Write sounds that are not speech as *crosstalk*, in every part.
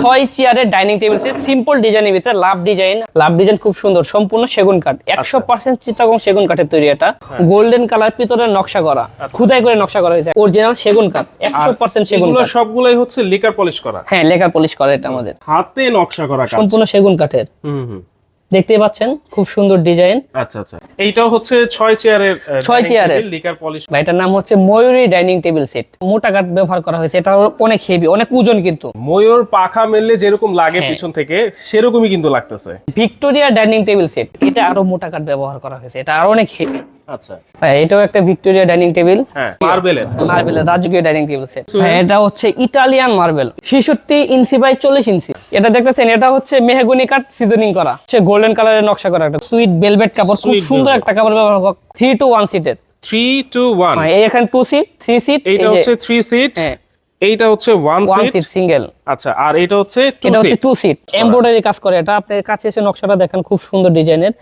ছয় চেয়ারের dining table set simple ডিজাইনের ভিতরে লাভ ডিজাইন লাভ ডিজাইন খুব সুন্দর সম্পূর্ণ সেগুন কাঠ। একশো পার্সেন্ট চিত্রকম সেগুন কাঠের তৈরি এটা। গোল্ডেন কালার ভিতরে নকশা করা। খুদাই করে নকশা করা হয়েছে। অরিজিনাল সেগুন কাঠ একশো পার্সেন্ট সেগুন সবগুলাই হচ্ছে লিকার পলিশ করা? হ্যাঁ লেকার পলিশ করা এটা আমাদের। হাতে নকশা করা সম্পূর্ণ সেগুন কাঠের। হুম হুম। দেখতেই পাচ্ছেন খুব সুন্দর ডিজাইন। আচ্ছা আচ্ছা। এইটাও হচ্ছে ছয় চেয়ারের ছয় চেয়ারের। লিকার পলিশ এটার নাম হচ্ছে ময়ূরী ডাইনিং টেবিল সেট। মোটা কাঠ ব্যবহার করা হয়েছে এটা অনেক হেভি অনেক ওজন কিন্তু। ময়ূর পাখা মেললে যেরকম লাগে হ্যাঁ। পিছন থেকে সেরকমই কিন্তু লাগতেছে। ভিক্টোরিয়া ডাইনিং টেবিল সেট এটা আরও মোটা কাঠ ব্যবহার করা হয়েছে এটা আরও অনেক হেভি আচ্ছা। এটাও একটা ভিক্টোরিয়া ডাইনিং টেবিল। হ্যাঁ মার্বেলের মার্বেলের রাজকীয় ডাইনিং টেবিল সেট। এটা হচ্ছে ইটালিয়ান মার্বেল ছেষট্টি ইঞ্চি বাই চল্লিশ ইঞ্চি। এটা দেখতেছেন এটা হচ্ছে মেহগুনি কাঠ সিজনিং করা। হচ্ছে গোল্ডেন কালারের নকশা করা একটা সুইট বেলভেট কাপড় খুব সুন্দর একটা কাপড় ব্যবহার করা। থ্রি টু ওয়ান সিটের থ্রি টু ওয়ান এখানে টু সিট থ্রি সিট এইটা হচ্ছে থ্রি সিট। এইটা হচ্ছে ওয়ান ওয়ান সিট সিঙ্গেল আচ্ছা আর এটা হচ্ছে এটা হচ্ছে টু সিট এমব্রয়ডারি কাজ করে। এটা আপনার কাছে এসে নকশাটা দেখেন খুব সুন্দর ডিজাইনের।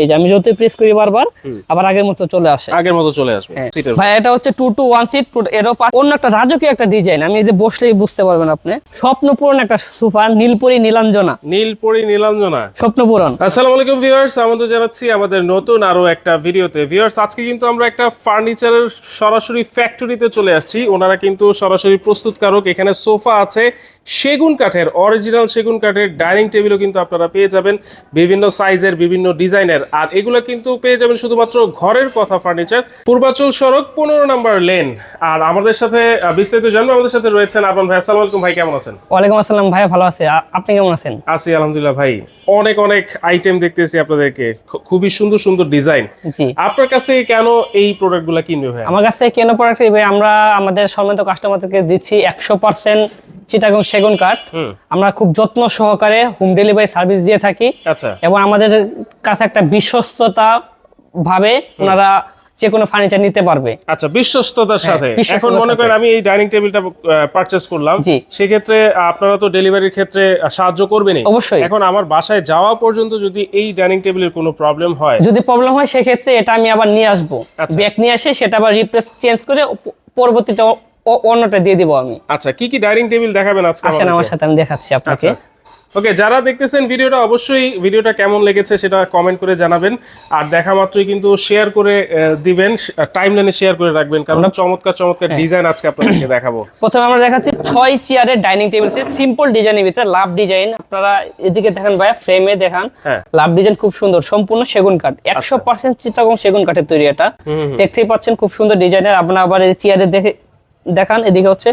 এই যে আমি যতই প্রেস করি বারবার আবার আগের মতো চলে আসে। আগের মতো চলে আসবে। হ্যাঁ। ভাই এটা হচ্ছে টু টু ওয়ান সিট এরও অন্য একটা রাজকীয় একটা ডিজাইন আমি এই যে বসলেই বুঝতে পারবেন আপনি। স্বপ্ন পূরণ একটা সোফা নীলপরি নীলাঞ্জনা। নীলপরি নীলাঞ্জনা। স্বপ্ন পূরণ আসসালামু আলাইকুম ভিউয়ার্স আমন্ত্রণ জানাচ্ছি আমাদের নতুন আরও একটা ভিডিওতে। ভিউয়ার্স আজকে কিন্তু আমরা একটা ফার্নিচারের সরাসরি ফ্যাক্টরিতে চলে আসছি। ওনারা কিন্তু সরাসরি প্রস্তুতকারক এখানে সোফা আছে সেগুন কাঠের অরিজিনাল সেগুন কাঠের ডাইনিং টেবিলও কিন্তু আপনারা পেয়ে যাবেন। বিভিন্ন সাইজের বিভিন্ন ডিজাইনের আর এগুলো কিন্তু পেয়ে যাবেন শুধুমাত্র ঘরের কথা ফার্নিচার পূর্বাচল সড়ক পনেরো নাম্বার লেন আর আমাদের সাথে বিস্তারিত জানব আমাদের সাথে রয়েছেন আরমান ভাই। আসসালামু আলাইকুম ভাই কেমন আছেন? ওয়ালাইকুম আসসালাম ভাই ভালো আছে। আপনি কেমন আছেন? আছি আলহামদুলিল্লাহ ভাই। অনেক অনেক আইটেম দেখতেছি আপনাদেরকে। খুবই সুন্দর সুন্দর ডিজাইন জি। আপনার কাছ থেকে কেন এই প্রোডাক্টগুলো কিনবে ভাই আমার কাছ থেকে কেন প্রোডাক্ট আমরা আমাদের সম্মানিত কাস্টমারদেরকে দিচ্ছি একশো পার্সেন্ট চিটাগং সেগুন কাঠ। আমরা খুব যত্ন সহকারে হোম ডেলিভারি সার্ভিস দিয়ে থাকি। আচ্ছা। এবং আমাদের কাছে একটা বিশ্বস্ততা ভাবে ওনারা যে কোনো ফার্নিচার নিতে পারবে। আচ্ছা বিশ্বস্ততার সাথে। এখন মনে করেন আমি এই ডাইনিং টেবিলটা পারচেস করলাম। জি। সেক্ষেত্রে আপনারা তো ডেলিভারির ক্ষেত্রে সাহায্য করবেনই। অবশ্যই। এখন আমার বাসায় যাওয়া পর্যন্ত যদি এই ডাইনিং টেবিলের কোনো প্রবলেম হয় যদি প্রবলেম হয় সেক্ষেত্রে এটা আমি আবার নিয়ে আসব। আচ্ছা। ব্যাগ নিয়ে এসে সেটা আবার রিপ্লেস চেঞ্জ করে পরবর্তীতে অন্যটা দিয়ে দিব আমি। আচ্ছা কি কি ডাইনিং টেবিল দেখাবেন আজকে আসেন আমার সাথে আমি দেখাচ্ছি আপনাকে। আচ্ছা। ওকে যারা দেখতেছেন ভিডিওটা অবশ্যই ভিডিওটা কেমন লেগেছে সেটা কমেন্ট করে জানাবেন। আর দেখা মাত্রই কিন্তু শেয়ার করে দিবেন টাইম লাইনে শেয়ার করে রাখবেন কারণ চমৎকার চমৎকার হ্যাঁ। ডিজাইন আজকে আপনাদেরকে *coughs* দেখাবো। প্রথমে আমরা দেখাচ্ছি ছয় চেয়ারের ডাইনিং টেবিল সেট সিম্পল ডিজাইনের ভিতরে লাভ ডিজাইন আপনারা এদিকে দেখেন ভাইয়া ফ্রেমে দেখান। হ্যাঁ। লাভ ডিজাইন খুব সুন্দর সম্পূর্ণ সেগুন কাঠ। একশো পার্সেন্ট চিটাগং সেগুন কাঠের তৈরি এটা। দেখতেই পাচ্ছেন খুব সুন্দর ডিজাইনের আপনারা আবার এই চেয়ারে দেখে দেখান এদিকে হচ্ছে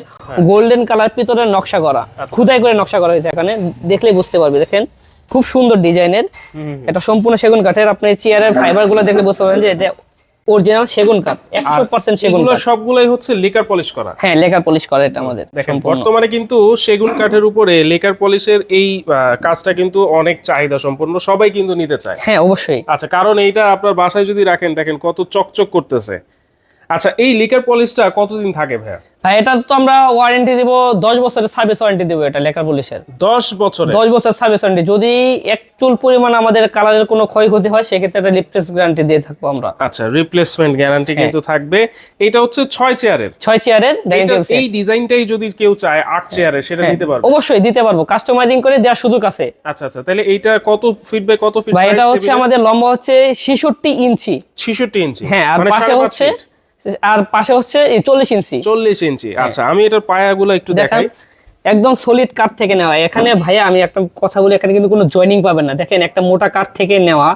গোল্ডেন কালার ভিতরে নকশা করা। খুদাই করে নকশা করা হয়েছে এখানে দেখলেই বুঝতে পারবে দেখেন খুব সুন্দর ডিজাইনের। এটা সম্পূর্ণ সেগুন কাঠের আপনি চেয়ারের ফাইবারগুলো দেখলে বুঝতে পারবেন যে এটা অরিজিনাল সেগুন কাঠ একশো পার্সেন্ট সেগুন এগুলো কাঠ। সবগুলাই হচ্ছে লিকার পলিশ করা। হ্যাঁ লেকার পলিশ করা এটা আমাদের দেখেন বর্তমানে কিন্তু সেগুন কাঠের উপরে লেকার পলিশের এই কাজটা কিন্তু অনেক চাহিদা সম্পন্ন সবাই কিন্তু নিতে চায়। হ্যাঁ অবশ্যই। আচ্ছা কারণ এইটা আপনার বাসায় যদি রাখেন দেখেন কত চকচক করতেছে। আচ্ছা এই লিকার পলিশটা কতদিন থাকে ভাইয়া? ভাই এটা তো আমরা ওয়ারেন্টি দিব দশ বছরের সার্ভিস ওয়ারেন্টি দিব এটা লেকার পুলিশের দশ বছরে দশ বছর সার্ভিস ওয়ারেন্টি যদি এক চুল পরিমাণ আমাদের কালারের কোনো ক্ষয়ক্ষতি হয় সেক্ষেত্রে একটা রিপ্লেস গ্যারান্টি দিয়ে থাকব আমরা। আচ্ছা রিপ্লেসমেন্ট গ্যারান্টি হ্যাঁ। কিন্তু থাকবে। এটা হচ্ছে ছয় চেয়ারের ছয় চেয়ারের ডাইনিং এটা- টেবিল এই ডিজাইনটাই যদি কেউ চায় আট চেয়ারের সেটা দিতে পারব? অবশ্যই দিতে পারব। কাস্টমাইজিং করে দেওয়ার সুযোগ আছে। আচ্ছা আচ্ছা তাহলে এইটা কত ফিট বাই কত ফিট ভাই এটা হচ্ছে আমাদের লম্বা হচ্ছে ছেষট্টি ইঞ্চি। ছিষট্টি ইঞ্চি। হ্যাঁ আর মানে পাশে হচ্ছে। আর পাশে হচ্ছে চল্লিশ ইঞ্চি। চল্লিশ ইঞ্চি আচ্ছা আমি এটার পায়াগুলো একটু দেখাই। একদম সলিড কাঠ থেকে নেওয়া। এখানে ভাইয়া আমি একটা কথা বলি এখানে কিন্তু কোনো জয়েনিং পাবেন না। দেখেন একটা মোটা কাঠ থেকে নেওয়া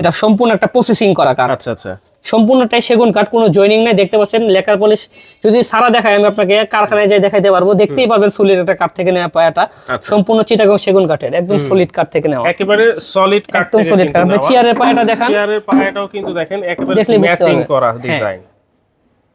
এটা সম্পূর্ণ একটা প্রসেসিং করা কাঠ আচ্ছা আচ্ছা। সম্পূর্ণটাই সেগুন কাঠ কোনো জয়েনিং নেই। দেখতে পাচ্ছেন লেকার পলিশ যদি সারা দেখায় আমি আপনাকে কারখানায় যাই দেখাইতে পারব। দেখতেই পারবেন সলিড একটা কাঠ থেকে নেওয়া পায়াটা। আচ্ছা। সম্পূর্ণ চিটাগং সেগুন কাঠের একদম সলিড কাঠ থেকে নেওয়া। একেবারে সলিড কাঠ একদম সলিড কাঠ চেয়ারের পায়াটা দেখান। চেয়ারের পায়াটাও কিন্তু দেখেন একেবারে ম্যাচিং করা হ্যাঁ। ডিজাইন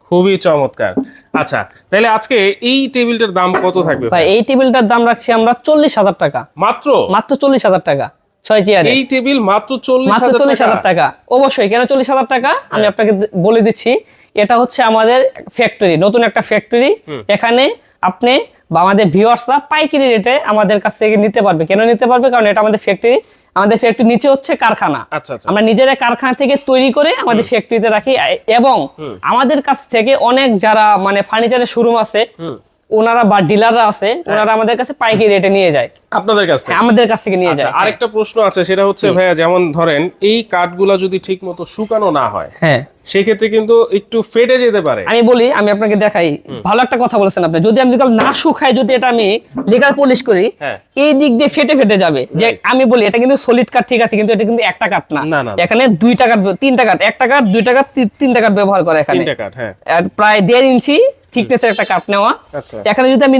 খুবই চমৎকার। আচ্ছা তাহলে আজকে এই টেবিলটার দাম কত থাকবে? ভাই এই টেবিলটার দাম রাখছি আমরা চল্লিশ হাজার টাকা। মাত্র? মাত্র চল্লিশ হাজার টাকা ছয় চেয়ারে। এই টেবিল মাত্র চল্লিশ মাত্র চল্লিশ হাজার টাকা। টাকা অবশ্যই কেন চল্লিশ হাজার টাকা? আমি আপনাকে বলে দিচ্ছি এটা হচ্ছে আমাদের ফ্যাক্টরি নতুন একটা ফ্যাক্টরি এখানে আপনি বা আমাদের ভিউয়ার্সরা পাইকারি রেটে আমাদের কাছ থেকে নিতে পারবে। কেন নিতে পারবে? কারণ এটা আমাদের ফ্যাক্টরি আমাদের ফ্যাক্টরি নিচে হচ্ছে কারখানা। আচ্ছা আচ্ছা। আমরা নিজেরা কারখানা থেকে তৈরি করে আমাদের ফ্যাক্টরিতে রাখি এবং আমাদের কাছ থেকে অনেক যারা মানে ফার্নিচারের শোরুম আছে ওনারা বা ডিলাররা আছে ওনারা আমাদের কাছে পাইকারি রেটে নিয়ে যায়। আপনাদের কাছ হ্যাঁ, আমাদের কাছ থেকে নিয়ে আচ্ছা যায়। আরেকটা প্রশ্ন আছে সেটা হচ্ছে ভাইয়া যেমন ধরেন এই কাঠগুলা যদি ঠিক মতো শুকানো না হয় হ্যাঁ। সেক্ষেত্রে কিন্তু একটু ফেটে যেতে পারে। আমি বলি আমি আপনাকে দেখাই। ভালো একটা কথা বলেছেন আপনি। যদি আমি যদি না শুকাই যদি এটা আমি লেকার পলিশ করি হ্যাঁ। এই দিক দিয়ে ফেটে ফেটে যাবে। যে আমি বলি এটা কিন্তু সলিড কাঠ ঠিক আছে কিন্তু এটা কিন্তু একটা কাঠ না। এখানে দুই টাকা তিন টাকা এক টাকা দুই টাকা তিন টাকা ব্যবহার করে এখানে। কাঠ হ্যাঁ। আর প্রায় দেড় ইঞ্চি থিকনেসের একটা কাপ নেওয়া আচ্ছা এখানে যদি আমি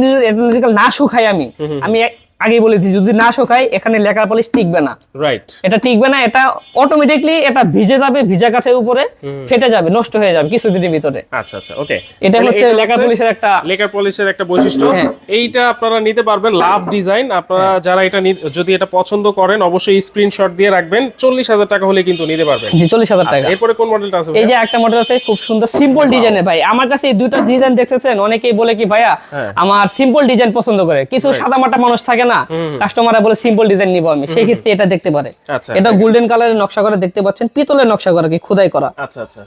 না শুকাই আমি আমি আগেই বলেছি যদি না শুকাই এখানে লেকার পলিশ টিকবে না। রাইট এটা টিকবে না এটা অটোমেটিকলি এটা ভিজে যাবে ভিজা কাঠের উপরে ফেটে যাবে নষ্ট হয়ে যাবে কিছুদিনের ভিতরে। আচ্ছা আচ্ছা ওকে এটা হচ্ছে লেকার পলিশের একটা লেকার পলিশের একটা বৈশিষ্ট্য। হ্যাঁ। এইটা আপনারা নিতে পারবেন লাভ ডিজাইন। আপনারা যারা এটা যদি এটা পছন্দ করেন অবশ্যই স্ক্রিনশট দিয়ে রাখবেন। চল্লিশ হাজার টাকা হলে কিন্তু নিতে পারবেন। জি চল্লিশ হাজার টাকা। আচ্ছা, এরপরে কোন মডেলটা আছে এই যে একটা মডেল আছে খুব সুন্দর সিম্পল ডিজাইনের ভাই। আমার কাছে এই দুইটা ডিজাইন দেখতেছেন অনেকেই বলে কি ভাইয়া হ্যাঁ। আমার সিম্পল ডিজাইন পছন্দ করে। কিছু সাদা মাটা মানুষ থাকে না কাস্টমাররা বলে সিম্পল ডিজাইন নিব আমি। সেই ক্ষেত্রে এটা দেখতে পারে। আচ্ছা এটা গোল্ডেন কালারের নকশা করে দেখতে পাচ্ছেন পিতলের নকশা করা কি খোদাই করা। আচ্ছা আচ্ছা।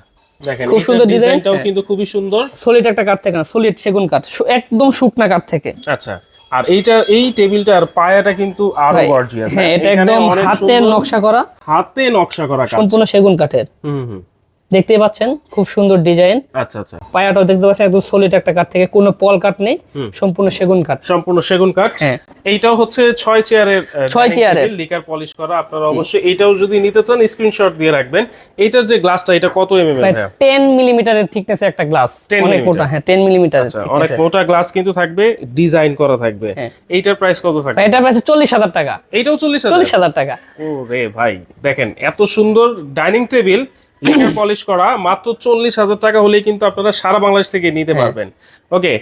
খুব সুন্দর ডিজাইনটাও হ্যাঁ। কিন্তু খুবই সুন্দর। সলিড একটা কাঠ থেকে না সলিড সেগুন কাঠ একদম শুকনা কাঠ থেকে। আচ্ছা আর এইটা এই টেবিলটার পায়াটা কিন্তু আরও গর্জিয়াস হ্যাঁ এটা একদম হাতের নকশা করা। হাতে নকশা করা সম্পূর্ণ সেগুন কাঠের। হুম হুম। দেখতে পাচ্ছেন খুব সুন্দর ডিজাইন। আচ্ছা আচ্ছা। পায়াটাও দেখতে পাচ্ছেন একদম সলিড একটা কাঠ থেকে কোনো পল কাঠ নেই সম্পূর্ণ সেগুন কাঠ। সম্পূর্ণ সেগুন কাঠ। হ্যাঁ। এইটাও হচ্ছে ছয় চেয়ারের ছয় চেয়ারের। লিকার পলিশ করা আপনারা অবশ্যই এইটাও যদি নিতে চান স্ক্রিনশট দিয়ে রাখবেন। এইটার যে গ্লাসটা এটা কত এমএম এর ভাইয়া? টেন মিলিমিটারের থিকনেসের একটা গ্লাস 10 অনেক মোটা হ্যাঁ টেন মিলিমিটারের আচ্ছা, অনেক মোটা গ্লাস কিন্তু থাকবে ডিজাইন করা থাকবে। হ্যাঁ। এইটার প্রাইস কত থাকবে? এটা প্রাইস চল্লিশ হাজার টাকা। চল্লিশ হাজার? টাকা। ও রে ভাই দেখেন এত সুন্দর ডাইনিং টেবিল লিকার পলিশ করা মাত্র চল্লিশ হাজার টাকা হলেই কিন্তু আপনারা সারা বাংলাদেশ থেকে নিতে হ্যাঁ। পারবেন। ওকে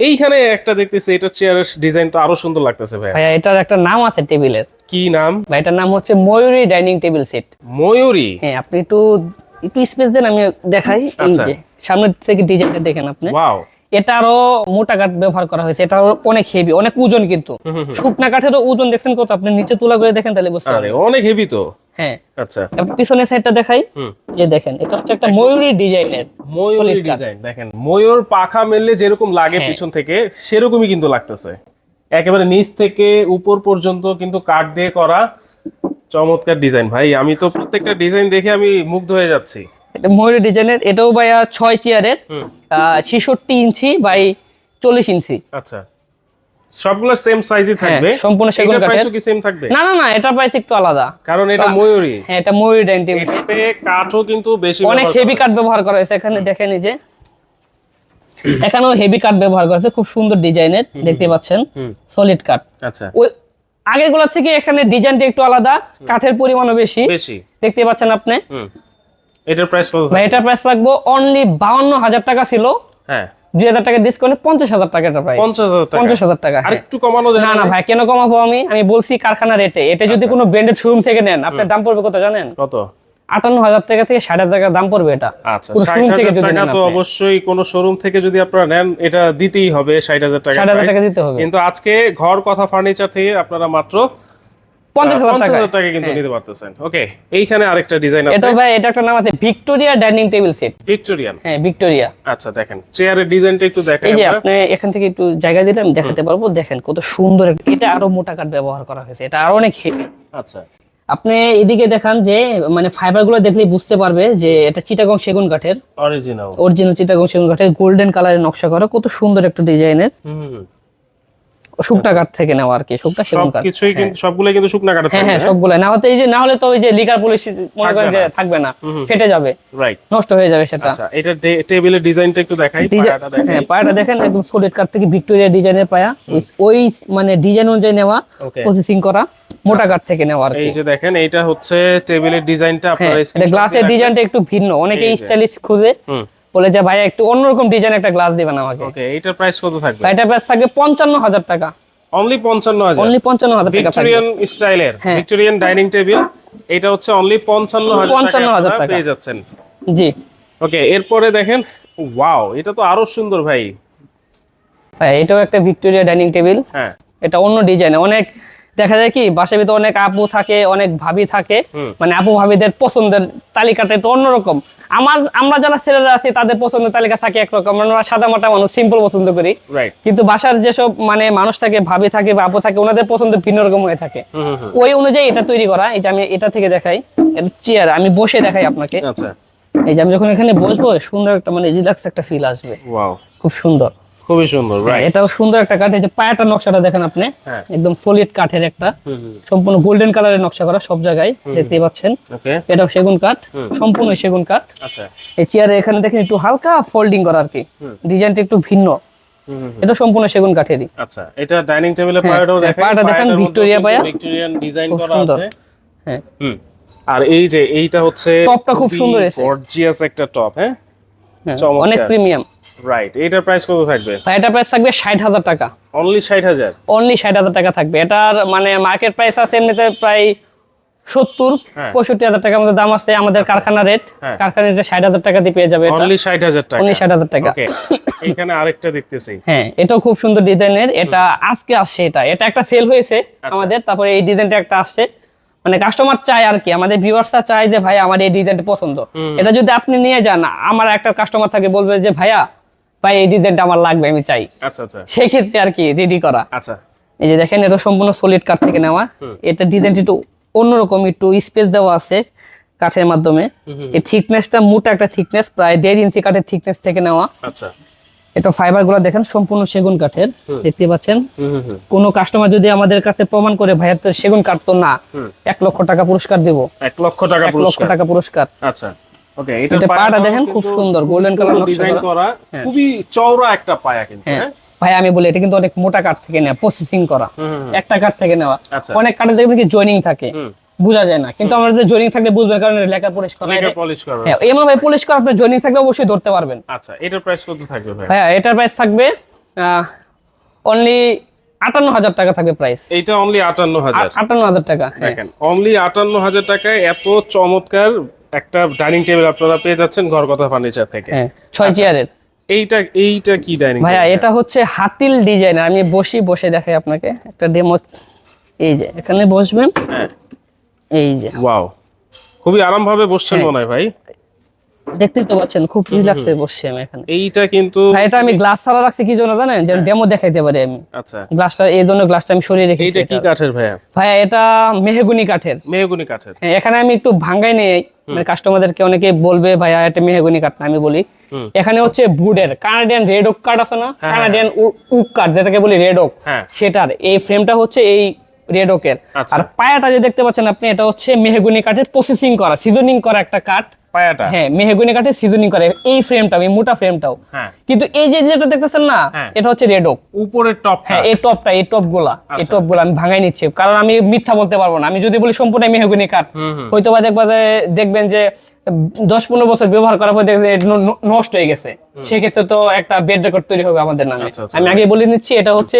এইখানে একটা দেখতেছি এটা চেয়ারের ডিজাইনটা আরও সুন্দর লাগতেছে ভাই ভাইয়া এটার একটা নাম আছে টেবিলের কি নাম? ভাই এটার নাম হচ্ছে Mayuri dining table set. Mayuri? হ্যাঁ আপনি একটু একটু স্পেস দেন আমি দেখাই। এই আচ্ছা। যে সামনের থেকে ডিজাইনটা দেখেন আপনি। ওয়াও এটা আরও মোটা কাঠ ব্যবহার করা হয়েছে এটা অনেক হেভি অনেক ওজন কিন্তু। শুকনা কাঠেরও ওজন দেখছেন কত? আপনি নিচে তুলা করে দেখেন তাহলে বুঝতে আরে পারবেন। অনেক হেভি তো। হ্যাঁ। আচ্ছা। পিছনের সাইডটা দেখাই। যে দেখেন এটা হচ্ছে একটা ময়ূরী ডিজাইনের ময়ূর Solid কাঠ। ডিজাইন দেখেন। ময়ূর পাখা মেললে যেরকম লাগে হ্যাঁ। পিছন থেকে সেরকমই কিন্তু লাগতেছে। একেবারে নিচ থেকে উপর পর্যন্ত কিন্তু কাঠ দিয়ে করা চমৎকার ডিজাইন। ভাই আমি তো প্রত্যেকটা ডিজাইন দেখে আমি মুগ্ধ হয়ে যাচ্ছি। এটা ময়ূরী ডিজাইনের এটাও ভাইয়া ছয় চেয়ারের। ছেষট্টি ইঞ্চি বাই চল্লিশ ইঞ্চি। আচ্ছা। সবগুলো সেম সাইজই হ্যাঁ, থাকবে। সম্পূর্ণ সেগুন এটার কাঠের। কি সেম থাকবে? না না না এটা প্রাইস একটু আলাদা। কারণ এটা ময়ূরী। হ্যাঁ এটা ময়ূরী ডাইনিং টেবিল এটাতে কাঠও কিন্তু বেশি অনেক হেভি কাঠ ব্যবহার করা হয়েছে এখানে দেখেন এই যে। এখানেও হেভি কাঠ ব্যবহার করা হয়েছে খুব সুন্দর ডিজাইনের দেখতে পাচ্ছেন। সলিড কাঠ। আচ্ছা। ওই আগেরগুলোর থেকে এখানে ডিজাইনটা একটু আলাদা কাঠের পরিমাণও বেশি। বেশি। দেখতে পাচ্ছেন আপনি? এটার প্রাইস কত ভাই থাকবে? এটা প্রাইস রাখব অনলি বাউন্ন হাজার টাকা ছিল। হ্যাঁ। দুই হাজার টাকা ডিসকাউন্টে পঞ্চাশ হাজার প্রাইস পঞ্চাশ হাজার টাকা। হ্যাঁ। আরেকটু কমানো যায় না না ভাই? কেন কমাবো আমি? আমি বলছি কারখানা রেটে এটা যদি কোনো ব্র্যান্ডেড শোরুম থেকে নেন আপনার দাম পড়বে কত জানেন? কত? আটান্ন হাজার টাকা থেকে ষাট হাজার টাকা দাম পড়বে এটা। আচ্ছা শোরুম থেকে যদি নেন তো অবশ্যই কোন শোরুম থেকে যদি আপনারা নেন এটা দিতেই হবে ষাট হাজার টাকা ষাট হাজার টাকা দিতে হবে। কিন্তু আজকে ঘর কথা ফার্নিচার থেকে আপনারা মাত্র পঞ্চাশ হাজার টাকা কিন্তু নিতে পারতেছেন। ওকে এইখানে আরেকটা ডিজাইন এটা ভাই এটা একটা নাম আছে Victoria dining table set Victorian হ্যাঁ ভিক্টোরিয়া আচ্ছা দেখেন চেয়ারের ডিজাইনটা একটু দেখেন এই যে আপনি এখান থেকে একটু জায়গা দিলে আমি দেখাতে পারব। দেখেন কত সুন্দর এটা আরও মোটা কাঠ ব্যবহার করা হয়েছে। এটা আরও অনেক হেভি আচ্ছা। আপনি এদিকে দেখান যে মানে ফাইবারগুলো দেখলেই বুঝতে পারবে যে এটা চিটাগং সেগুন কাঠের। অরিজিনাল অরিজিনাল চিটাগং সেগুন কাঠের গোল্ডেন কালারের নকশা করা। কত সুন্দর একটা ডিজাইনের শুকনা কাঠ থেকে নেওয়া আর কি শুকনা সেগুন কাঠ। সবকিছুই কিন্তু সবগুলাই কিন্তু শুকনা কাটা হ্যাঁ হ্যাঁ সবগুলো না? হতে এই যে না হলে তো ওই যে লিগার পুলিশ মনে করেন যে। থাকবে না ফেটে যাবে। রাইট নষ্ট হয়ে যাবে সেটা। আচ্ছা এটা টেবিলের ডিজাইনটা একটু দেখাই পায়াটা দেখাই। হ্যাঁ পায়াটা দেখেন একদম সলিড কাঠ থেকে ভিক্টোরিয়া ডিজাইনের পায়া। ওই- মানে ডিজাইন অনুযায়ী নেওয়া প্রসেসিং করা মোটা কাঠ থেকে নেওয়া আর কি। এই যে দেখেন এইটা হচ্ছে টেবিলের ডিজাইনটা হ্যাঁ আপনারা এটা গ্লাসের। ডিজাইনটা একটু ভিন্ন অনেকে স্টাইলিশ খুঁজে। বলে যে ভাইয়া একটু অন্যরকম ডিজাইন একটা গ্লাস দিবেন আমাকে। ওকে এইটার প্রাইস কত থাকবে? এটা প্রাইস থাকবে পঞ্চান্ন হাজার টাকা। অনলি পঞ্চান্ন হাজার? অনলি পঞ্চান্ন হাজার টাকা ভিক্টোরিয়ান স্টাইলের। ভিক্টোরিয়ান ডাইনিং টেবিল এটা হচ্ছে অনলি পঞ্চান্ন হাজার 55,000 টাকা টাকা। পেয়ে যাচ্ছেন। জি। ওকে এরপরে দেখেন ওয়াও এটা তো আরও সুন্দর ভাই। ভাই এটাও একটা ভিক্টোরিয়া ডাইনিং টেবিল হ্যাঁ। এটা অন্য ডিজাইন অনেক দেখা যায় কি বাসার ভিতরে অনেক আপু থাকে অনেক ভাবি থাকে। মানে আপু ভাবিদের পছন্দের তালিকাটা তো অন্যরকম। আমার আমরা যারা ছেলেরা আছি তাদের পছন্দের তালিকা থাকে একরকম। আমরা সাদা মাটা মানুষ সিম্পল পছন্দ করি। কিন্তু বাসার যেসব মানে মানুষ থাকে ভাবি থাকে বা আপু থাকে ওনাদের পছন্দ ভিন্ন রকম হয়ে থাকে। ওই অনুযায়ী এটা তৈরি করা। এই যে আমি এটা থেকে দেখাই চেয়ার আমি বসে দেখাই আপনাকে। আচ্ছা। এই যে আমি যখন এখানে বসবো সুন্দর একটা মানে রিল্যাক্স একটা ফিল আসবে। খুব সুন্দর। খুবই সুন্দর রাইট এটাও সুন্দর একটা কাঠ এই যে পায়াটা নকশাটা দেখেন আপনি হ্যাঁ। একদম সলিড কাঠের একটা সম্পূর্ণ গোল্ডেন কালারের নকশা করা সব জায়গায় দেখতেই পাচ্ছেন। এটাও সেগুন কাঠ সম্পূর্ণ সেগুন কাঠ। আচ্ছা। এই চেয়ারে এখানে দেখেন একটু হালকা ফোল্ডিং করা আর কি। ডিজাইনটা একটু ভিন্ন। এটা সম্পূর্ণ সেগুন কাঠেরই। আচ্ছা এটা ডাইনিং হ্যাঁ, পায়াটাও হ্যাঁ, দেখেন পায়াটা দেখেন, ভিক্টোরিয়া পায়া। ভিক্টোরিয়ান ডিজাইন করা। আছে। হ্যাঁ। আর এই যে এইটা হচ্ছে টপটা খুব সুন্দর এসে। গর্জিয়াস একটা টপ হ্যাঁ? হ্যাঁ, অনেক প্রিমিয়াম রাইট এটার প্রাইস কত থাকবে? ভাই এটা প্রাইস থাকবে ষাট হাজার টাকা। অনলি ষাট হাজার? অনলি ষাট হাজার টাকা থাকবে। এটার মানে মার্কেট প্রাইস আছে এমনিতে প্রায় সত্তর হ্যাঁ। পঁয়ষট্টি হাজার টাকার মতো দাম আছে আমাদের কারখানা রেট। কারখানা রেটে ষাট হাজার টাকা দিয়ে পেয়ে যাবে এটা। অনলি ষাট হাজার টাকা। অনলি ষাট হাজার টাকা। এখানে আরেকটা দেখতেছি। হ্যাঁ এটাও খুব সুন্দর ডিজাইনের। এটা আজকে আসছে এটা। এটা একটা সেল হয়েছে আমাদের। তারপরে এই ডিজাইনটা একটা আসছে। মানে কাস্টমার চায় আর কি। আমাদের ভিউয়ার্সরা চায় যে ভাই আমার এই ডিজাইনটা পছন্দ। এটা যদি আপনি নিয়ে যান আমার একটা কাস্টমার থাকে বলবে যে ভাইয়া ভাই এই ডিজাইনটা আমার লাগবে আমি চাই। আচ্ছা আচ্ছা। সেক্ষেত্রে আর কি রেডি করা। আচ্ছা। এই যে দেখেন এটা সম্পূর্ণ সলিড কাঠ থেকে নেওয়া। এটা ডিজাইনটা একটু অন্যরকম একটু স্পেস দেওয়া আছে কাঠের মাধ্যমে। এই থিকনেসটা মোটা একটা থিকনেস প্রায় দেড় ইঞ্চি কাঠের থিকনেস থেকে নেওয়া। আচ্ছা। এটা ফাইবারগুলো দেখেন সম্পূর্ণ সেগুন কাঠের দেখতে পাচ্ছেন? কোনো কাস্টমার যদি আমাদের কাছে প্রমাণ করে ভাইয়া তো সেগুন কাঠ তো না এক লক্ষ টাকা পুরস্কার দেব। এক লক্ষ টাকা লক্ষ টাকা পুরস্কার। আচ্ছা। ওকে এটা পায়াটা দেখেন খুব সুন্দর, golden color নকশা করা। করা খুবই চওড়া একটা পায়া কিন্তু হ্যাঁ। হ্যাঁ? ভাই আমি বলি এটা কিন্তু অনেক মোটা কাঠ থেকে নেওয়া প্রসেসিং করা। একটা কাঠ থেকে নেওয়া। অনেক কাঠে দেখবেন কি জয়েনিং থাকে। বোঝা যায় না। কিন্তু আমাদের জয়েনিং থাকলে বুঝবেন কারণ এটা লেখা পরিষ্কার লেখা পলিশ করা। হ্যাঁ এমন ভাই পলিশ করা আপনার জয়েনিং থাকলে অবশ্যই ধরতে পারবেন। আচ্ছা এটার প্রাইস কত থাকবে ভাই? ভাইয়া এটার প্রাইস থাকবে অনলি আটান্ন হাজার টাকা থাকবে প্রাইস এইটা অনলি আটান্ন হাজার আটান্ন হাজার টাকা হ্যাঁ। দেখেন অনলি আটান্ন হাজার টাকায় এত চমৎকার একটা ডাইনিং টেবিল আপনারা পেয়ে যাচ্ছেন ঘর কথা ফার্নিচার থেকে। হ্যাঁ ছয় চেয়ারের। এইটা এইটা কি ডাইনিং ভাইয়া এটা হচ্ছে হাতিল ডিজাইন আমি বসি বসে দেখাই আপনাকে। একটা ডেমো এই যে এখানে বসবেন। হ্যাঁ। এই যে। ওয়াও খুবই আরামভাবে বসছেন হ্যাঁ। মনে হয় ভাই। দেখতেই তো পাচ্ছেন খুব রিল্যাক্সে বসছি আমি এখানে। এইটা কিন্তু ভাই এটা আমি গ্লাস ছাড়া রাখছি কি জন্য জানেন? যেন ডেমো দেখাইতে পারি আমি। আচ্ছা। গ্লাসটা এই জন্য গ্লাসটা আমি সরিয়ে রেখেছি এইটা কি কাঠের ভাইয়া? ভাইয়া এটা মেহগুনি কাঠের। মেহগুনি কাঠের। হ্যাঁ, এখানে আমি একটু ভাঙ্গাই নেই। মানে কাস্টমারদেরকে অনেকে বলবে ভাইয়া এটা মেহগুনি কাঠ না আমি বলি। এখানে হচ্ছে বুডের কানাডিয়ান রেড ওক কাঠ আছে না? কানাডিয়ান উক কাঠ যেটাকে বলি রেড ওক হ্যাঁ। সেটার। এই ফ্রেমটা হচ্ছে এই রেড ওকের আচ্ছা। আর পায়াটা যে দেখতে পাচ্ছেন আপনি এটা হচ্ছে মেহগুনি কাঠের প্রসেসিং করা সিজনিং করা একটা কাঠ পায়াটা। হ্যাঁ মেহগুনি কাঠের সিজনিং করে এই ফ্রেমটা এই মোটা ফ্রেমটাও হ্যাঁ। কিন্তু এই যে যেটা দেখতেছেন না হ্যাঁ। এটা হচ্ছে রেড ওক উপরের টপ হ্যাঁ এই টপটা এই টপগুলা এই আচ্ছা। আমি ভাঙাই নিচ্ছি। কারণ আমি মিথ্যা বলতে পারব না। আমি যদি বলি সম্পূর্ণ মেহগুনি কাঠ। হয়তো বা দেখবা যে দেখবেন যে দশ পনেরো বছর ব্যবহার করার পর ন- নষ্ট হয়ে গেছে। সেক্ষেত্রে তো একটা বেড রেকর্ড তৈরি হবে আমাদের নামে। আচ্ছা, আচ্ছা। আমি আগে বলে নিচ্ছি এটা হচ্ছে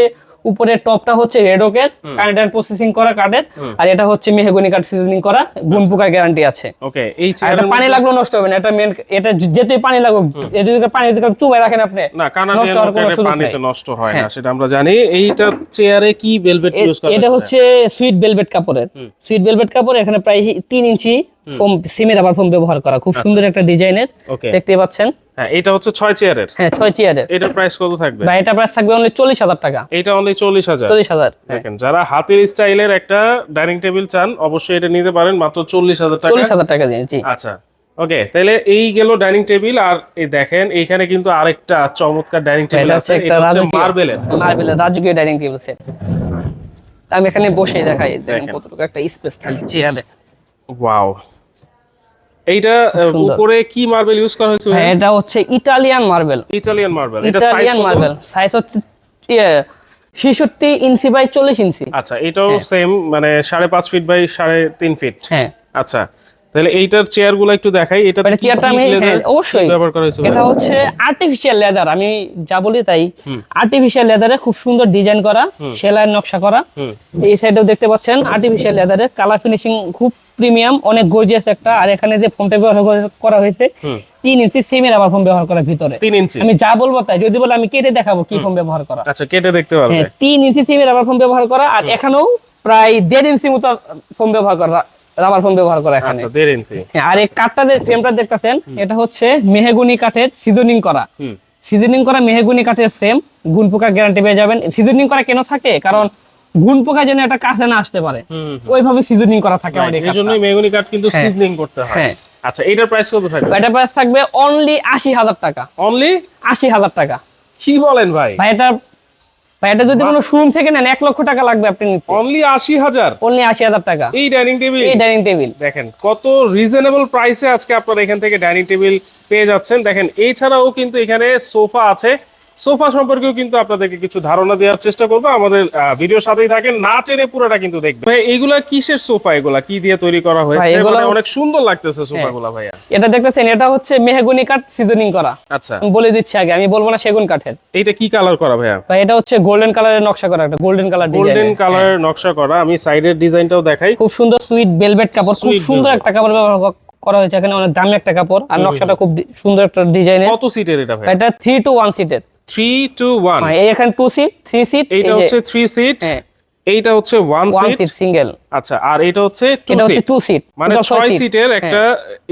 উপরের টপটা হচ্ছে রেডোকের কারেন্ট প্রসেসিং করা কাঠের। আর এটা হচ্ছে মেহগুনি কাঠ সিজনিং করা গুণ পোকার গ্যারান্টি আছে। ওকে এই এটা পানি লাগলেও নষ্ট হবে না এটা মেন এটা যেতেই পানি লাগুক এটা যদি পানি যদি চুবাই রাখেন আপনি না কানাডিয়ান নষ্ট হওয়ার কোনো সুযোগ পানিতে নাই। নষ্ট হয় না হ্যাঁ। সেটা আমরা জানি। এইটা চেয়ারে কি ভেলভেট ইউজ করা এটা হচ্ছে? সুইট ভেলভেট কাপড়ের। সুইট ভেলভেট কাপড় এখানে প্রায় তিন ইঞ্চি ফোম সিমের আবার ফোম ব্যবহার করা। খুব সুন্দর একটা ডিজাইনের দেখতে পাচ্ছেন। হ্যাঁ এটা হচ্ছে ছয় চেয়ারের হ্যাঁ ছয় চেয়ারের এটার প্রাইস কত থাকবে? বা এটা প্রাইস থাকবে অনলি হাজার টাকা। এটা অনলি চল্লিশ হাজার। চল্লিশ হাজার দেখেন যারা হাতের স্টাইলের একটা ডাইনিং টেবিল চান অবশ্যই এটা নিতে পারেন মাত্র চল্লিশ হাজার টাকা। চল্লিশ হাজার টাকা দিয়ে জি। আচ্ছা ওকে তাহলে এই গেল ডাইনিং টেবিল আর এই দেখেন এইখানে কিন্তু আরেকটা চমৎকার ডাইনিং টেবিল আছে এটা হচ্ছে মার্বেলের মার্বেলের রাজকীয় ডাইনিং টেবিল সেট আমি এখানে বসে দেখাই দেখেন। কতটুকু একটা স্পেস থাকে চেয়ারে ওয়াও এইটা উপরে কি মার্বেল ইউজ করা হয়েছে হ্যাঁ এটা হচ্ছে ইটালিয়ান মার্বেল ইটালিয়ান মার্বেল এটা ইটালিয়ান মার্বেল সাইজ হচ্ছে ইয়ে, ছেষট্টি ইঞ্চি বাই চল্লিশ ইঞ্চি। আচ্ছা এটাও সেম মানে সাড়ে পাঁচ ফিট বাই সাড়ে তিন ফিট হ্যাঁ। আচ্ছা তাহলে এইটার চেয়ারগুলো একটু দেখাই। এটা মানে চেয়ারটা আমি হ্যাঁ, অবশ্যই। ব্যবহার করা হয়েছে এটা হচ্ছে আর্টিফিশিয়াল লেদার আমি যা বলি তাই। আর্টিফিশিয়াল লেদারে খুব সুন্দর ডিজাইন করা সেলাইয়ের নকশা করা। এই সাইডেও দেখতে পাচ্ছেন আর্টিফিশিয়াল লেদারের কালার ফিনিশিং খুব প্রিমিয়াম অনেক গর্জিয়াস একটা। আর এখানে যে ফোনটা ব্যবহার করা হয়েছে তিন ইঞ্চি সেমের আবার ফোন ব্যবহার করা ভিতরে। তিন ইঞ্চি আমি যা বলব তাই। যদি বলে আমি কেটে দেখাবো কি ফোন ব্যবহার করা। আচ্ছা কেটে দেখতে পারবে। হ্যাঁ তিন ইঞ্চি সিমের আবার ফোন ব্যবহার করা আর এখানেও প্রায় দেড় ইঞ্চি মতো ফোন ব্যবহার করা রাবার ফোম ব্যবহার করা এখানে। আচ্ছা হ্যাঁ, আর এই কাঠটা যে ফ্রেমটা দেখতেছেন এটা হচ্ছে মেহগুনি কাঠের সিজনিং করা। সিজনিং করা মেহগুনি কাঠের ফ্রেম গুনপোকা গ্যারান্টি পেয়ে যাবেন। সিজনিং করা কেন থাকে? কারণ গুণ পোকা যেন এটা কাছে না আসতে পারে। ওইভাবে সিজনিং করা থাকে এই জন্যই মেগুনি কাঠ কিন্তু হ্যাঁ। সিজনিং করতে হয়। হ্যাঁ। আচ্ছা এটার প্রাইস কত থাকবে? এটা প্রাইস থাকবে অনলি আশি হাজার টাকা। অনলি আশি হাজার টাকা। কি বলেন ভাই? ভাই এটা ভাই এটা যদি কোনো শোরুম থেকে নেন এক লক্ষ টাকা লাগবে আপনি নিতে। অনলি আশি হাজার? অনলি আশি হাজার টাকা। এই ডাইনিং টেবিল এই ডাইনিং টেবিল দেখেন কত রিজনেবল প্রাইসে আজকে আপনারা এখান থেকে ডাইনিং টেবিল পেয়ে যাচ্ছেন। দেখেন এছাড়াও কিন্তু এখানে সোফা আছে। সোফা সম্পর্কেও কিন্তু আপনাদেরকে কিছু ধারণা দেওয়ার চেষ্টা করব। আমাদের ভিডিওর সাথেই থাকেন না টেনে পুরোটা কিন্তু দেখবেন। ভাই এগুলা কিসের সোফা এগুলা? কি দিয়ে তৈরি করা হয়েছে? এগুলা মানে অনেক সুন্দর লাগতেছে সোফাগুলা ভাইয়া। এটা দেখতেছেন এটা হচ্ছে মেহগুনি কাঠ সিজনিং করা। আচ্ছা। আমি বলে দিচ্ছি আগে আমি বলব না সেগুন কাঠের। এটা কি কালার করা ভাইয়া? ভাই এটা হচ্ছে গোল্ডেন কালারের নকশা করা একটা গোল্ডেন কালার গোল্ডেন ডিজাইন কালারের নকশা করা আমি সাইডের ডিজাইনটাও দেখাই। খুব সুন্দর সুইট বেলভেট কাপড় খুব সুন্দর একটা কাপড় ব্যবহার করা হয়েছে এখানে অনেক দামি একটা কাপড় আর নকশাটা খুব সুন্দর একটা ডিজাইনের। কত সিটের এটা ভাই এটা থ্রি টু ওয়ান সিটের থ্রি টু ওয়ান এই এখানে টু সিট থ্রি সিট এইটা হচ্ছে থ্রি সিট হ্যাঁ। এইটা হচ্ছে one one seat seat single আচ্ছা আর এটা হচ্ছে এটা হচ্ছে টু সিট মানে ছয় সিটের একটা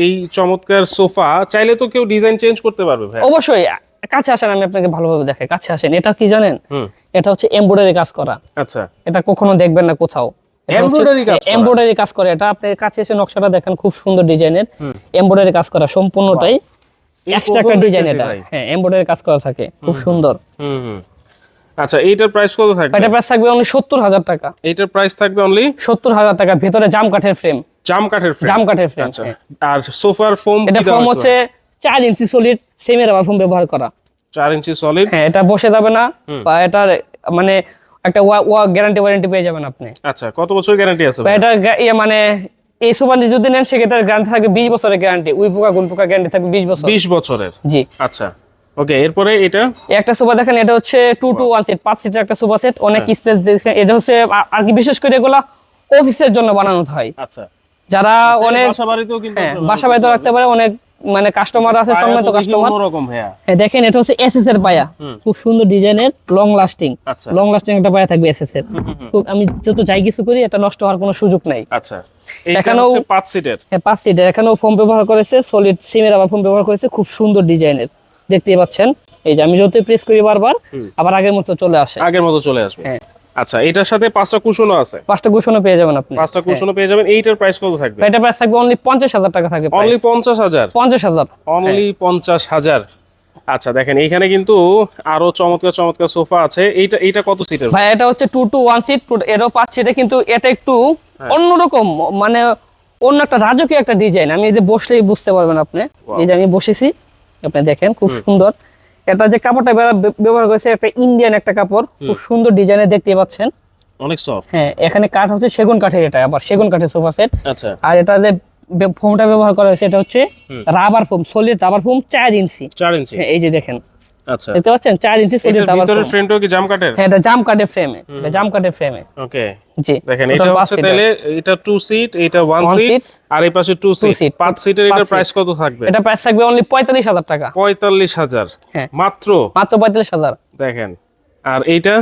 এই চমৎকার সোফা। চাইলে তো কেউ ডিজাইন চেঞ্জ করতে পারবে ভাই অবশ্যই কাছে আসেন আমি আপনাকে ভালোভাবে দেখাই। কাছে আসেন এটা কি জানেন? এটা হচ্ছে এমব্রয়ডারি কাজ করা। আচ্ছা। এটা কখনো দেখবেন না কোথাও। Embroidery কাজ করা? এমব্রয়ডারি কাজ করে। এটা আপনি কাছে এসে নকশাটা দেখেন খুব সুন্দর ডিজাইনের। এমব্রয়ডারি কাজ করা সম্পূর্ণটাই। এক্সট্রা একটা ডিজাইন এটা। হ্যাঁ এমব্রয়ডারি কাজ করা থাকে খুব সুন্দর। হুম আচ্ছা এইটার প্রাইস কত থাকবে? এটা প্রাইস থাকবে অনলি সত্তর হাজার টাকা। এইটার প্রাইস থাকবে অনলি সত্তর হাজার টাকা ভেতরে জাম কাঠের ফ্রেম জাম কাঠের ফ্রেম জাম কাঠের ফ্রেম আচ্ছা। আর সোফার ফোম এটা ফোম হচ্ছে চার inch solid semi rubber foam ব্যবহার করা। চার ইঞ্চি সলিড হ্যাঁ এটা বসে যাবে না বা এটার মানে একটা ওয়া গ্যারান্টি ওয়ারেন্টি পেয়ে যাবেন আপনি। আচ্ছা কত বছর গ্যারান্টি আছে এটা ইয়ে মানে এই সোফা যদি নেন সেক্ষেত্রে গ্যারান্টি থাকবে বিশ বছরের গ্যারান্টি উই পোকা গুল পোকা গ্যারান্টি থাকবে বিশ বছর। বিশ বছরের? জি। আচ্ছা। ওকে এরপরে এটা? একটা সোফা দেখেন এটা হচ্ছে টু টু ওয়ান সিট পাঁচ সিটের একটা সোফা সেট অনেক হ্যাঁ। স্পেস দেখেন এটা হচ্ছে আর কি বিশেষ করে এগুলা অফিসের জন্য বানানো হয়। আচ্ছা। যারা অনেক বাসা বাড়িতেও কিন্তু হ্যাঁ রাখতে পারে অনেক মানে কাস্টমার আছে পায়া সম্মানিত তো দেখি কাস্টমার অন্যরকম ভাইয়া। দেখেন এটা হচ্ছে এসএস এর পায়া। খুব সুন্দর ডিজাইনের লং লাস্টিং আচ্ছা। লং লাস্টিং একটা পায়া থাকবে এসএস এর। খুব আমি যত যাই কিছু করি এটা নষ্ট হওয়ার কোনো সুযোগ নাই। আচ্ছা। এখানেও- হচ্ছে পাঁচ সিটের হ্যাঁ পাঁচ সিটের এখানেও ফোম ব্যবহার করেছে সলিড সিমের আবার ফোম ব্যবহার করেছে খুব সুন্দর ডিজাইনের। দেখতেই পাচ্ছেন। এই যে আমি যতই প্রেস করি বারবার আবার আগের মতো চলে আসে। আগের মতো চলে আসবে। হ্যাঁ। আচ্ছা এটার সাথে পাঁচটা কুশনও আছে। পাঁচটা কুশনও পেয়ে যাবেন আপনি। পাঁচটা কুশনও পেয়ে যাবেন এইটার প্রাইস কত থাকবে? এটা প্রাইস থাকবে অনলি পঞ্চাশ হাজার টাকা থাকবে অনলি পঞ্চাশ হাজার? পঞ্চাশ হাজার অনলি পঞ্চাশ হাজার। আচ্ছা দেখেন এইখানে কিন্তু আরও চমৎকার চমৎকার সোফা আছে। এইটা এইটা কত সিটের ভাই এটা হচ্ছে টু টু ওয়ান সিট এরও পাঁচ সিটে কিন্তু এটা একটু হ্যাঁ। অন্যরকম মানে অন্য একটা রাজকীয় একটা ডিজাইন আমি এই যে বসলেই বুঝতে পারবেন আপনি। এই যে আমি বসেছি আপনি দেখেন খুব সুন্দর। এটা যে কাপড়টা ব্যবহার করেছে একটা ইন্ডিয়ান একটা কাপড় খুব সুন্দর ডিজাইনে দেখতে পাচ্ছেন। অনেক সফট হ্যাঁ এখানে কাঠ হচ্ছে সেগুন কাঠের এটা আবার সেগুন কাঠের সোফা সেট আচ্ছা। আর এটা যে ফোমটা ব্যবহার করা হয়েছে এটা হচ্ছে rubber foam solid rubber foam চার ইঞ্চি চার ইঞ্চি হ্যাঁ, এই যে দেখেন। আচ্ছা। দেখতে পাচ্ছেন? চার ইঞ্চি সলিড এটার রাবার ভিতরের ফ্রেমটাও কি জাম কাঠের? হ্যাঁ এটা জাম ফ্রেমে এটা জাম ফ্রেমে ওকে জি দেখেন এটা হচ্ছে তাহলে এটা টু সিট এটা ওয়ান সিট আর এই পাশে টু সিট সিটের seat। প্রাইস কত থাকবে? এটা প্রাইস থাকবে অনলি পঁয়তাল্লিশ হাজার টাকা। পঁয়তাল্লিশ হাজার। হ্যাঁ। মাত্র? মাত্র পঁয়তাল্লিশ হাজার। দেখেন আর এইটা?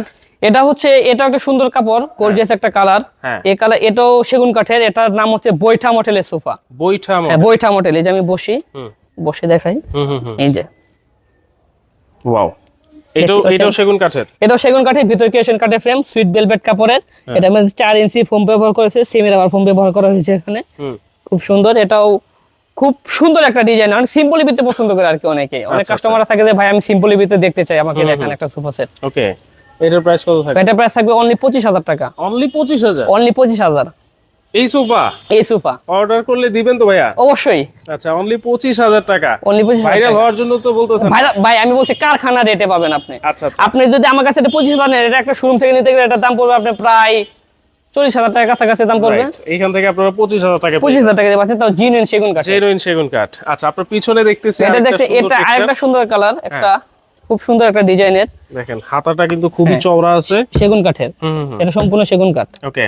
এটা হচ্ছে এটা একটা সুন্দর কাপড় গর্জিয়াস একটা কালার হ্যাঁ। এই কালার এটাও সেগুন কাঠের এটার নাম হচ্ছে বৈঠা মডেলের সোফা। আমার হ্যাঁ বৈঠা মডেল এই যে আমি বসি। বসে দেখাই। হুম হুম হুম। এই যে। ওয়াও এটাও এটাও সেগুন কাঠের? এটাও সেগুন কাঠের ভিতর কাঠের ফ্রেম সুইট বেলভেট কাপড়ের। হ্যাঁ। এটা মধ্যে চার ইঞ্চি ফোম ব্যবহার করেছে সেমি রাবার ফোম ব্যবহার করা হয়েছে এখানে। খুব সুন্দর এটাও খুব সুন্দর একটা ডিজাইন অনেক সিম্পলি বিতে পছন্দ করে আর কি অনেকে অনেক আচ্ছা, কাস্টমার থাকে যে ভাই আমি সিম্পলি বিতে দেখতে চাই আমাকে দেখান একটা সোফা সেট ওকে এটার প্রাইস কত থাকবে? এটা প্রাইস থাকবে অনলি পঁচিশ হাজার টাকা। অনলি পঁচিশ হাজার? অনলি পঁচিশ হাজার। এই সোফা? এই সোফা। অর্ডার করলে দিবেন তো ভাইয়া? অবশ্যই। আচ্ছা অনলি পঁচিশ হাজার টাকা। অনলি পঁচিশ ভাইরাল হওয়ার জন্য তো বলতেছেন। ভাই আমি বলছি কারখানা রেটে পাবেন আপনি। আচ্ছা আচ্ছা। আপনি যদি আমার কাছে এটা পঁচিশ হাজার নেন এটা একটা শোরুম থেকে নিতে গেলে এটার দাম পড়বে আপনি প্রায় চল্লিশ হাজার টাকার কাছাকাছি দাম পড়বে. এইখান থেকে আপনারা পঁচিশ হাজার টাকা পঁচিশ হাজার টাকা পাচ্ছেন তাও জিনুইন সেগুন কাঠ জেনুইন সেগুন কাঠ। আচ্ছা আপনার পিছনে দেখতেছি এটা সুন্দর এটা। আরেকটা সুন্দর কালার একটা খুব সুন্দর একটা ডিজাইনের দেখেন হাতাটা কিন্তু খুবই হ্যাঁ। চওড়া আছে। সেগুন কাঠের। এটা সম্পূর্ণ সেগুন কাঠ। ওকে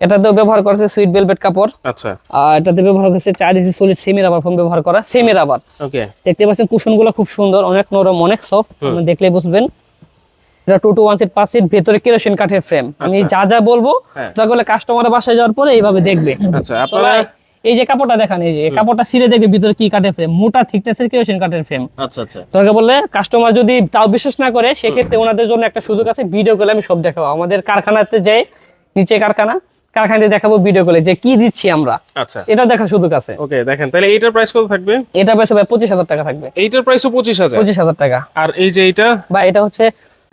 এটাতেও ব্যবহার করেছে সুইট ভেলভেট কাপড়। আচ্ছা। আর এটাতে ব্যবহার করেছে চার inch solid semi rubber foam ব্যবহার করা সেমি রাবার ওকে দেখতে পাচ্ছেন কুশন খুব সুন্দর অনেক নরম অনেক সফট আপনি দেখলেই বুঝবেন। এটা টু টু ওয়ান সিট পাঁচ সিট ভেতরে কেরোসিন কাঠের ফ্রেম আমি আচ্ছা। যা যা বলব হ্যাঁ। দরকার হলে কাস্টমারের বাসায় যাওয়ার পরে এইভাবে দেখবে। আচ্ছা আপনারা এই যে কাপড়টা দেখান এই যে কাপড়টা ছিঁড়ে দেখবে ভিতরে কি কাঠের ফ্রেম মোটা থিকনেসের কেরোসিন কাঠের ফ্রেম আচ্ছা আচ্ছা। দরকার বললে কাস্টমার যদি তাও বিশ্বাস না করে সেক্ষেত্রে ওনাদের জন্য একটা সুযোগ আছে ভিডিও কলে আমি সব দেখাবো। আমাদের কারখানাতে যাই নিচে কারখানা কারখানাতে দেখাবো ভিডিও কলে যে কি দিচ্ছি আমরা। আচ্ছা। এটা দেখা শুধু আছে। ওকে দেখেন তাহলে এইটার প্রাইস কত থাকবে? এটা ভাই পঁচিশ হাজার টাকা থাকবে। এইটার প্রাইসও পঁচিশ হাজার? পঁচিশ হাজার টাকা। আর এই যে এইটা? বা এটা হচ্ছে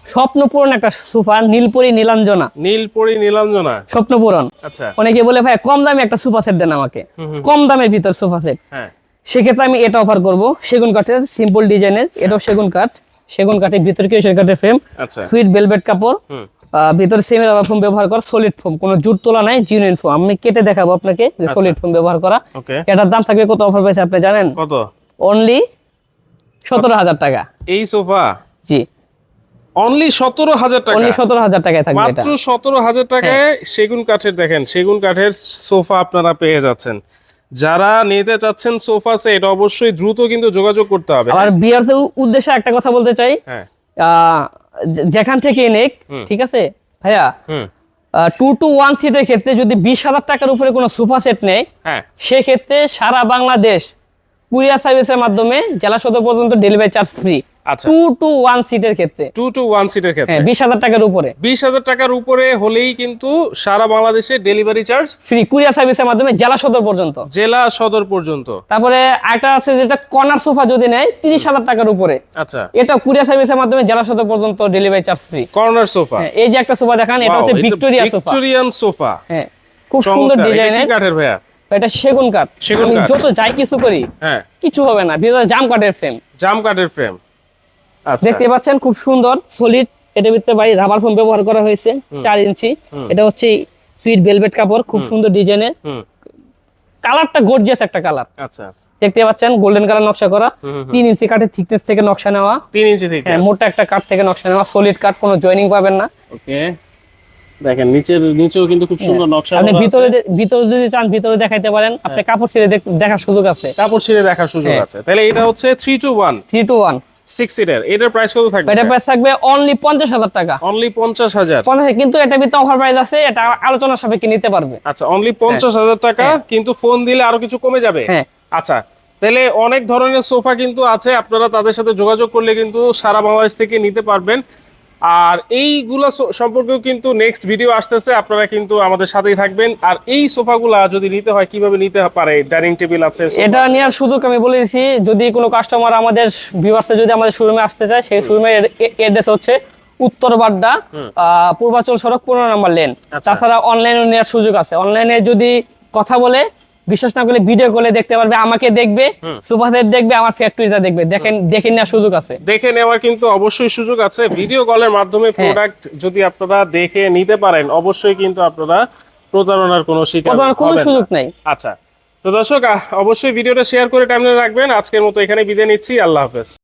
স্বপ্ন পূরণ একটা সোফা নীলপরি নীলাঞ্জনা। নীলপরি নীলাঞ্জনা। স্বপ্ন পূরণ আচ্ছা। অনেকে বলে ভাই কম দামে একটা সোফা সেট দেন আমাকে। কম দামের ভিতর সোফা সেট। হ্যাঁ। সেক্ষেত্রে আমি এটা অফার করব। সেগুন কাঠের সিম্পল ডিজাইনের এটাও সেগুন কাঠ। সেগুন কাঠের ভিতরে কেশর কাঠের ফ্রেম আচ্ছা। সুইট ভেলভেট কাপড়। ভিতরে সেমি রাবার ফোম ব্যবহার করা সলিড ফোম কোনো জুট তোলা নাই জিনুইন ফোম আমি কেটে দেখাবো আপনাকে যে আচ্ছা। সলিড ফোম ব্যবহার করা। এটার দাম থাকবে কত অফার পাইছে আপনি জানেন? কত? অনলি সতেরো হাজার টাকা। এই সোফা জি। অনলি সতেরো হাজার টাকা? অনলি সতেরো হাজার টাকায় থাকবে মাত্র সতেরো হাজার টাকায় সেগুন কাঠের দেখেন সেগুন কাঠের সোফা আপনারা পেয়ে যাচ্ছেন। যারা নিতে চাচ্ছেন সোফা সেট অবশ্যই দ্রুত কিন্তু যোগাযোগ করতে হবে। আবার বিয়ার উদ্দেশ্যে একটা কথা বলতে চাই। হ্যাঁ। যেখান থেকে নেক ঠিক আছে? ভাইয়া টু টু ওয়ান সিটের ক্ষেত্রে যদি বিশ হাজার টাকার উপরে কোনো সোফা সেট নেয় হ্যাঁ। সেক্ষেত্রে সারা বাংলাদেশ কুরিয়ার সার্ভিসের মাধ্যমে জেলা সদর পর্যন্ত delivery charge free two two one সিটের ক্ষেত্রে। টু টু ওয়ান সিটের ক্ষেত্রে। হ্যাঁ বিশ হাজার টাকার উপরে। বিশ হাজার টাকার উপরে হলেই কিন্তু সারা বাংলাদেশে ডেলিভারি চার্জ ফ্রি কুরিয়ার সার্ভিসের মাধ্যমে জেলা সদর পর্যন্ত। জেলা সদর পর্যন্ত। তারপরে একটা আছে যেটা কর্নার সোফা যদি নেয় তিরিশ হাজার টাকার উপরে। আচ্ছা। এটা কুরিয়ার সার্ভিসের মাধ্যমে জেলা সদর পর্যন্ত delivery charge free corner sofa এই যে একটা সোফা দেখান এটা হচ্ছে ভিক্টোরিয়া সোফা। ভিক্টোরিয়ান সোফা হ্যাঁ খুব সুন্দর ডিজাইনের কাঠের ভাইয়া? এটা সেগুন কাঠ। আমি যত যাই কিছু করি হ্যাঁ। কিছু হবে না। জাম কাঠের ফ্রেম জাম কাঠের ফ্রেম দেখতে পাচ্ছেন খুব সুন্দর সলিড এটার ভিতরে ভাই রাবার ফোম ব্যবহার করা হয়েছে চার ইঞ্চি। এটা হচ্ছে সুইট ভেলভেট কাপড় খুব সুন্দর ডিজাইনের কালারটা গর্জিয়াস একটা কালার আচ্ছা। দেখতে পাচ্ছেন গোল্ডেন কালার নকশা করা। তিন ইঞ্চি কাঠের থিকনেস থেকে নকশা নেওয়া। তিন ইঞ্চি থেকে হ্যাঁ মোটা একটা কাঠ থেকে নকশা নেওয়া সলিড কাঠ কোনো জয়েনিং পাবেন না। ওকে। দেখেন নিচের নিচেও কিন্তু খুব সুন্দর নকশা আপনি ভিতরে ভিতরে যদি চান ভিতরে দেখাইতে পারেন। আপনি কাপড় ছিঁড়ে দেখার সুযোগ আছে। কাপড় ছিঁড়ে দেখার সুযোগ হ্যাঁ। আছে। তাহলে এটা হচ্ছে three two one three two one six seater এটার প্রাইস কত থাকবে? এটা প্রাইস থাকবে অনলি পঞ্চাশ হাজার টাকা। অনলি পঞ্চাশ হাজার? পঞ্চাশ কিন্তু এটা ভিতরে অফার প্রাইস আছে এটা আলোচনা সাপেক্ষে নিতে পারবে। আচ্ছা অনলি পঞ্চাশ হাজার টাকা কিন্তু ফোন দিলে আরও কিছু কমে যাবে? হ্যাঁ। আচ্ছা তাহলে অনেক ধরনের সোফা কিন্তু আছে আপনারা তাদের সাথে যোগাযোগ করলে কিন্তু সারা বাংলাদেশ থেকে নিতে পারবেন। আর এইগুলা সম্পর্কেও কিন্তু নেক্সট ভিডিও আসতেছে আপনারা কিন্তু আমাদের সাথেই থাকবেন। আর এই সোফাগুলা যদি নিতে হয় কীভাবে নিতে পারে? ডাইনিং টেবিল আছে এটা নেওয়ার সুযোগ আমি বলেছি যদি কোনো কাস্টমার আমাদের ভিউয়ার্সে যদি আমাদের শোরুমে আসতে চায় সেই শোরুমের অ্যাড্রেস হচ্ছে উত্তর বাড্ডা পূর্বাচল সড়ক পনেরো নম্বর লেন আচ্ছা। তাছাড়া অনলাইনে নেওয়ার সুযোগ আছে। অনলাইনে যদি কথা বলে বিশ্বাস না করলে ভিডিও কলে দেখতে পারবে আমাকে দেখবে সুপার সেট দেখবে আমার ফ্যাক্টরিটা দেখবে। দেখেন দেখে নেওয়ার সুযোগ আছে। দেখে নেওয়ার কিন্তু অবশ্যই সুযোগ আছে। ভিডিও কলের মাধ্যমে হ্যাঁ। প্রোডাক্ট যদি আপনারা দেখে নিতে পারেন অবশ্যই কিন্তু আপনারা প্রতারণার কোনো শিকার প্রতারণার কোনো সুযোগ নাই। আচ্ছা। তো দর্শক অবশ্যই ভিডিওটা শেয়ার করে টাইমলাইনে রাখবেন। আজকের মতো এখানে বিদায় নিচ্ছি। আল্লাহ হাফেজ।